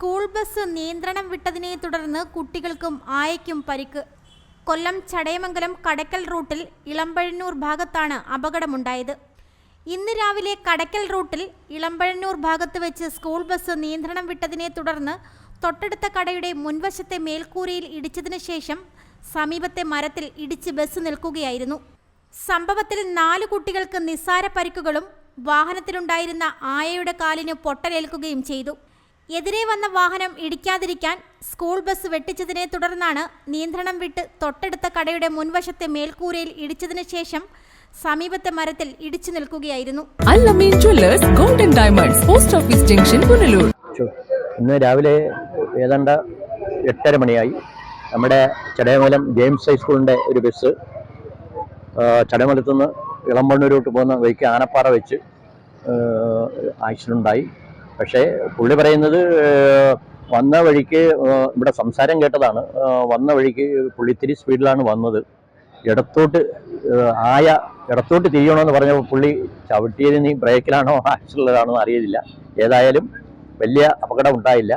School bus നിയന്ത്രണം വിട്ടതിനെ തുടർന്ന് കുട്ടികൾക്കും ആയയ്ക്കും പരിക്ക്. കൊല്ലം ചടയമംഗലം കടക്കൽ റൂട്ടിൽ ഇളമ്പഴന്നൂർ ഭാഗത്താണ് അപകടമുണ്ടായത്. ഇന്ന് രാവിലെ കടക്കൽ റൂട്ടിൽ ഇളമ്പഴന്നൂർ ഭാഗത്ത് വെച്ച് സ്കൂൾ ബസ് നിയന്ത്രണം വിട്ടതിനെ തുടർന്ന് തൊട്ടടുത്ത കടയുടെ മുൻവശത്തെ മേൽക്കൂരയിൽ ഇടിച്ചതിനു ശേഷം സമീപത്തെ മരത്തിൽ ഇടിച്ച് ബസ് നിൽക്കുകയായിരുന്നു. സംഭവത്തിൽ നാല് കുട്ടികൾക്ക് നിസ്സാര പരിക്കുകളും വാഹനത്തിലുണ്ടായിരുന്ന ആയയുടെ കാലിന് പൊട്ടലേൽക്കുകയും ചെയ്തു. എതിരെ വന്ന വാഹനം ഇടിക്കാതിരിക്കാൻ സ്കൂൾ ബസ് വെട്ടിച്ചതിനെ തുടർന്നാണ് നിയന്ത്രണം വിട്ട് തൊട്ടടുത്ത കടയുടെ മുൻവശത്തെ മേൽക്കൂരയിൽ ഇടിച്ചതിനു ശേഷം സമീപത്തെ മരത്തിൽ ഇടിച്ചു നിൽക്കുകയായിരുന്നു. Allameen jewellers golden diamonds post office junction Punalur ചു- ഇന്ന് രാവിലെ ഏതാണ്ട് എട്ടര മണിയായി. നമ്മുടെ ചടയമലം ജെയിംസ് ഹൈസ്കൂളിന്റെ ഒരു ബസ് ചടയമലത്തുനിന്ന് നിന്ന് ഇളമ്പണ്ണൂരോട്ട് പോകുന്ന വഴിക്ക് ആനപ്പാറ വെച്ച് ആക്സിഡന്റ് ഉണ്ടായി. പക്ഷേ പുള്ളി പറയുന്നത് വന്ന വഴിക്ക് ഇവിടെ സംസാരം കേട്ടതാണ്. വന്ന വഴിക്ക് പുള്ളി ഇത്തിരി സ്പീഡിലാണ് വന്നത്. ഇടത്തോട്ട് ആയ ഇടത്തോട്ട് തിരിയണമെന്ന് പറഞ്ഞപ്പോൾ പുള്ളി ചവിട്ടിയത് നീ ബ്രേക്കിലാണോ ആക്സിഡന്റിലാണോ അറിയില്ല ഏതായാലും വലിയ അപകടം ഉണ്ടായില്ല.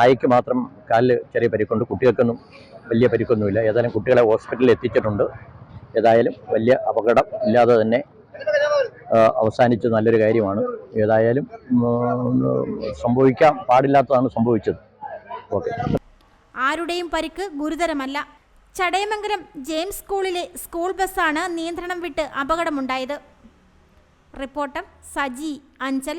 ആയക്ക് മാത്രം കാലിൽ ചെറിയ പരിക്കുണ്ട്. കുട്ടികൾക്കൊന്നും വലിയ പരിക്കൊന്നുമില്ല. ഏതായാലും കുട്ടികളെ ഹോസ്പിറ്റലിൽ എത്തിച്ചിട്ടുണ്ട്. ഏതായാലും വലിയ അപകടം ഇല്ലാതെ തന്നെ അവസാനിച്ച് നല്ലൊരു കാര്യമാണ്. ഏതായാലും സംഭവിക്കാൻ പാടില്ലാത്തതാണ് സംഭവിച്ചത്. ഓക്കെ. ആരുടെയും പരിക്ക് ഗുരുതരമല്ല. ചടയമംഗലം ജെയിംസ് സ്കൂളിലെ സ്കൂൾ ബസ്സാണ് നിയന്ത്രണം വിട്ട് അപകടമുണ്ടായത്. റിപ്പോർട്ടർ സജി അഞ്ചൽ.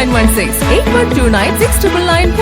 916 8129 699